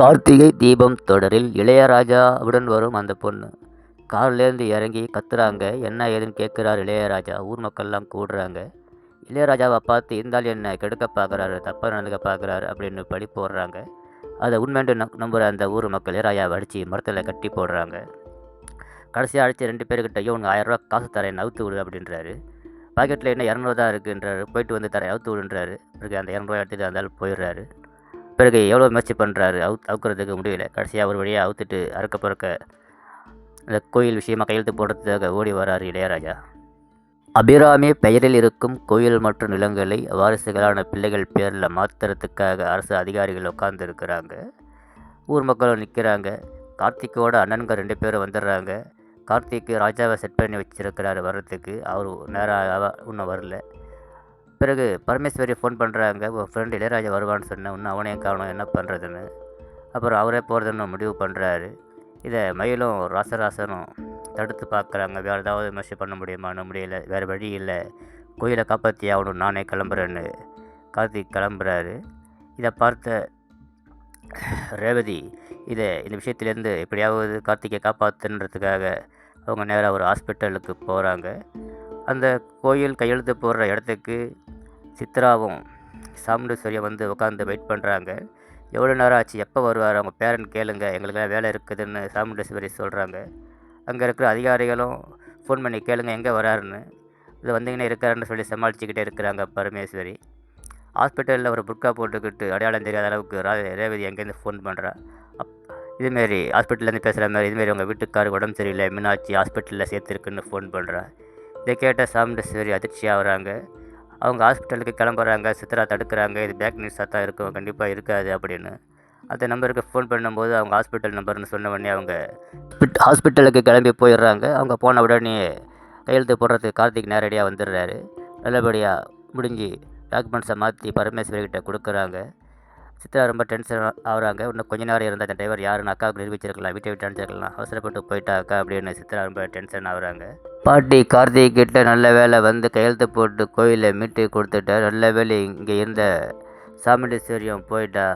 கார்த்திகை தீபம் தொடரில் இளையராஜாவுடன் வரும் அந்த பொண்ணு. கார்லேருந்து இறங்கி கத்துறாங்க. என்ன ஏதுன்னு கேட்குறாரு இளையராஜா. ஊர் மக்கள்லாம் கூடுறாங்க. இளையராஜாவை பார்த்து இருந்தால் என்ன கெடுக்க பார்க்குறாரு தப்பாக நடந்துக்க பார்க்குறாரு அப்படின்னு பழி போடுறாங்க. அதை உண்மைண்டு நம் நம்புகிற அந்த ஊர் மக்கள் இளையராஜாவை அடித்து மரத்தில் கட்டி போடுறாங்க. கடைசியாக அடித்து ரெண்டு பேர்கிட்டயும் உனக்கு ஆயிரரூவா காசு தரேன் நவுத்து விடு அப்படின்றாரு. பாக்கெட்டில் என்ன இரநூறுவா தான் இருக்குன்றாரு. போயிட்டு வந்து தரேன் அவுத்து விடுன்றாரு. பிறகு அந்த இரநூறுவா எடுத்துகிட்டு அந்த போயிடுறாரு பிறகு எவ்வளோ முயற்சி பண்ணுறாரு அவுத் அவுக்கிறதுக்கு முடியல. கடைசியாக ஒரு வழியாக அவுத்துட்டு அறுக்க பிறக்க அந்த கோயில் விஷயமாக கையெழுத்து போடுறதுக்காக ஓடி வராரு இளையராஜா. அபிராமி பெயரில் இருக்கும் கோயில் மற்றும் நிலங்களை வாரிசுகளான பிள்ளைகள் பேரில் மாற்றுறதுக்காக அரசு அதிகாரிகள் உட்காந்துருக்கிறாங்க ஊர் மக்களும் நிற்கிறாங்க கார்த்திக்கோட அண்ணன்கள் ரெண்டு பேரும் வந்துடுறாங்க கார்த்திக்கு ராஜாவை செட் பண்ணி வச்சுருக்கிறாரு வர்றதுக்கு. அவர் நேராக இன்னும் வரல. பிறகு பரமேஸ்வரி ஃபோன் பண்ணுறாங்க உன் ஃப்ரெண்டு இளையராஜா வருவான்னு சொன்னேன். இன்னும் அவனையும் காணும் என்ன பண்ணுறதுன்னு அப்புறம் அவரே போகிறதுன்னு முடிவு பண்ணுறாரு இதை மயிலும் ராசராசனும் தடுத்து பார்க்குறாங்க. வேறு ஏதாவது முயற்சி பண்ண முடியுமான்னு முடியல. வேறு வழி இல்லை. கோயிலை காப்பாற்றி ஆகணும். நானே கிளம்புறேன்னு கார்த்திக் கிளம்புறாரு. இதை பார்த்த ரேவதி இதை இந்த விஷயத்துலேருந்து எப்படியாவது கார்த்திகை காப்பாற்றுன்றதுக்காக அவங்க நேராக ஒரு ஹாஸ்பிட்டலுக்கு போகிறாங்க அந்த கோயில் கையெழுத்து போடுற இடத்துக்கு சித்ராவும் சாமுண்டீஸ்வரியும் வந்து உட்காந்து வெயிட் பண்ணுறாங்க எவ்வளோ நேரம் ஆச்சு? எப்போ வருவார்? அவங்க பேரண்ட் கேளுங்க. எங்களுக்கெல்லாம் வேலை இருக்குதுன்னு சாமுண்டீஸ்வரி சொல்கிறாங்க அங்கே இருக்கிற அதிகாரிகளும் ஃபோன் பண்ணி கேளுங்க எங்கே வராருன்னு. இது வந்தீங்கன்னா இருக்காருன்னு சொல்லி சமாளிச்சுக்கிட்டே இருக்கிறாங்க பரமேஸ்வரி. ஹாஸ்பிட்டலில் ஒரு புர்கா போட்டுக்கிட்டு அடையாளம் தெரியாத அளவுக்கு ரா ரேவதி எங்கேருந்து ஃபோன் பண்ணுறா அப் இதுமாரி ஹாஸ்பிட்டல்லேருந்து பேசுகிற மாதிரி இதுமாரி உங்கள் வீட்டுக்காரருக்கு உடம்பு சரியில்லை மீனாட்சி ஹாஸ்பிட்டலில் சேர்த்துருக்குன்னு ஃபோன் பண்ணுறா இதை கேட்ட சாமுண்டேஸ்வரி அதிர்ச்சி ஆகுறாங்க. அவங்க ஹாஸ்பிட்டலுக்கு கிளம்புறாங்க சித்ரா தடுக்கிறாங்க இது பேக் நியூஸாக தான் இருக்கும் கண்டிப்பாக இருக்காது அப்படின்னு. அந்த நம்பருக்கு ஃபோன் பண்ணும்போது அவங்க ஹாஸ்பிட்டல் நம்பர்னு சொன்ன உடனே அவங்க ஹாஸ்பிட்டலுக்கு கிளம்பி போயிடுறாங்க. அவங்க போன உடனே கையெழுத்து போடுறதுக்கு கார்த்திக் நேரடியாக வந்துடுறாரு. நல்லபடியாக முடிஞ்சு டாக்குமெண்ட்ஸை மாற்றி பரமேஸ்வரி கிட்ட கொடுக்குறாங்க. சித்ரா ரொம்ப டென்ஷன் ஆகுறாங்க. இன்னும் கொஞ்ச நேரம் இருந்தால் அந்த டிரைவர் யாருன்னு அக்காவுக்கு நிரூபிச்சிருக்கலாம் வீட்டை விட்டு அனுப்பிச்சிருக்கலாம். அவசரப்பட்டு போயிட்டா அக்கா அப்படின்னு சித்ரா ரொம்ப டென்ஷன் ஆகுறாங்க. பாட்டி கார்த்திக் கிட்ட நல்ல வேலை வந்து கையெழுத்து போட்டு கோயிலை மீட்டு கொடுத்துட்டா நல்ல வேலை இங்கே இருந்த சாமுண்டீஸ்வரியம் போயிட்டா.